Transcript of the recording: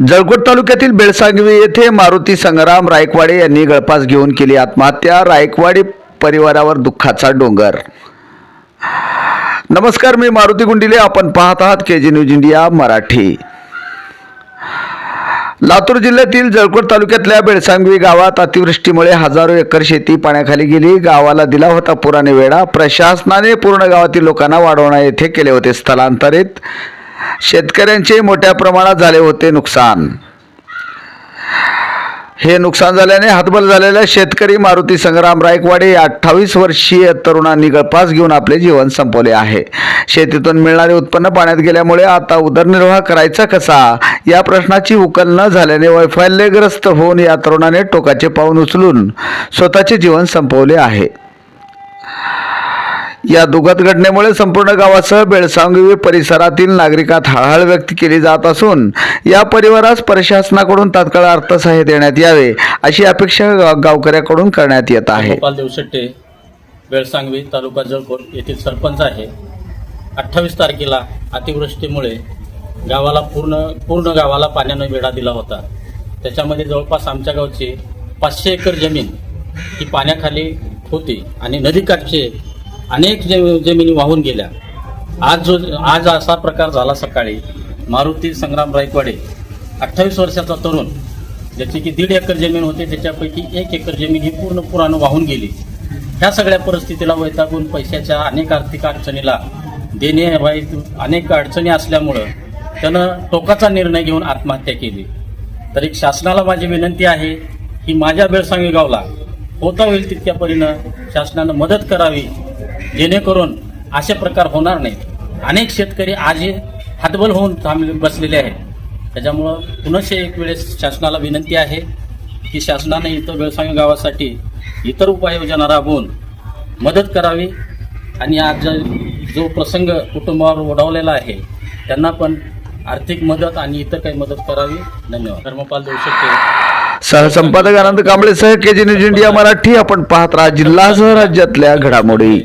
जळकोट तालुक्यातील बेळसांगवी येथे मारुती संग्राम रायकवाडे यांनी गळपास घेऊन केली आत्महत्या. रायकवाडी परिवारावर दुःखाचा डोंगर. नमस्कार मी मारुती गुंडिले. आपण पाहत आहात K G News India Marathi. Latur जिल्ह्यातील जळकोट तालुक्यातल्या बेळसांगवी गावात अतिवृष्टीमुळे हजारो एकर शेती पाण्याखाली गेली. गावाला दिला होता पुराने वेढा. प्रशासनाने पूर्ण गावातील लोकांना वाढवणा येथे केले होते स्थलांतरित. शेतकऱ्यांचे मोठ्या प्रमाणात झाले होते नुकसान. हे नुकसान झाल्याने हातबल झालेल्या शेतकरी मारुती संग्राम रायकवाडे या अठ्ठावीस वर्षीय तरुणांनी गळपास घेऊन आपले जीवन संपवले आहे. शेतीतून मिळणारे उत्पन्न पाण्यात गेल्यामुळे आता उदरनिर्वाह करायचा कसा? या प्रश्नाची उकल न झाल्याने वैफल्यग्रस्त होऊन या तरुणाने टोकाचे पाऊल उचलून स्वतःचे जीवन संपवले आहे. या दुखद घटनेमुळे संपूर्ण गावासह बेळसांगवी परिसरातील नागरिकात हळहळ व्यक्त केली जात असून या परिवारास प्रशासनाकडून तात्काळ अर्थसहाय्य देण्यात यावे अशी अपेक्षा गावकऱ्याकडून करण्यात येत आहे. गोपाल देवशेट्टे बेळसांगवी तालुका जळकोट येथील सरपंच आहे. अठ्ठावीस तारखेला अतिवृष्टीमुळे गावाला पूर्ण पूर्ण गावाला पाण्यानं वेढा दिला होता. त्याच्यामध्ये जवळपास आमच्या गावची पाचशे एकर जमीन ही पाण्याखाली होती आणि नदीकाठचे अनेक जम जमिनी वाहून गेल्या. आज जो आज असा प्रकार झाला सकाळी. मारुती संग्राम रायकवाडे अठ्ठावीस वर्षाचा तरुण ज्याची की दीड एकर जमीन होती त्याच्यापैकी एक एकर जमीन ही पूर्ण पुरानं वाहून गेली. ह्या सगळ्या परिस्थितीला वैतागून पैशाच्या अनेक आर्थिक अडचणीला देणे अनेक अडचणी असल्यामुळं त्यानं टोकाचा निर्णय घेऊन आत्महत्या केली. तर एक शासनाला माझी विनंती आहे की माझ्या बेळसांगी गावला होता होईल तितक्या परीनं शासनानं मदत करावी. जेणेकरून असे प्रकार होणार नाहीत. अनेक शेतकरी आजही हातबल होऊन थांबले बसलेले आहेत. त्याच्यामुळं पुनश्च एक वेळेस शासनाला विनंती आहे की शासनाने इथं व्यवसाय गावासाठी इतर उपाययोजना राबवून मदत करावी. आणि आज जो प्रसंग कुटुंबावर ओढवलेला आहे त्यांना पण आर्थिक मदत आणि इतर काही मदत करावी. धन्यवाद. धर्मपाल देऊ शकते सहसंपादक Anand कांबळेसह K G News India Marathi. आपण पाहत राहा जिल्हासह राज्यातल्या घडामोडी.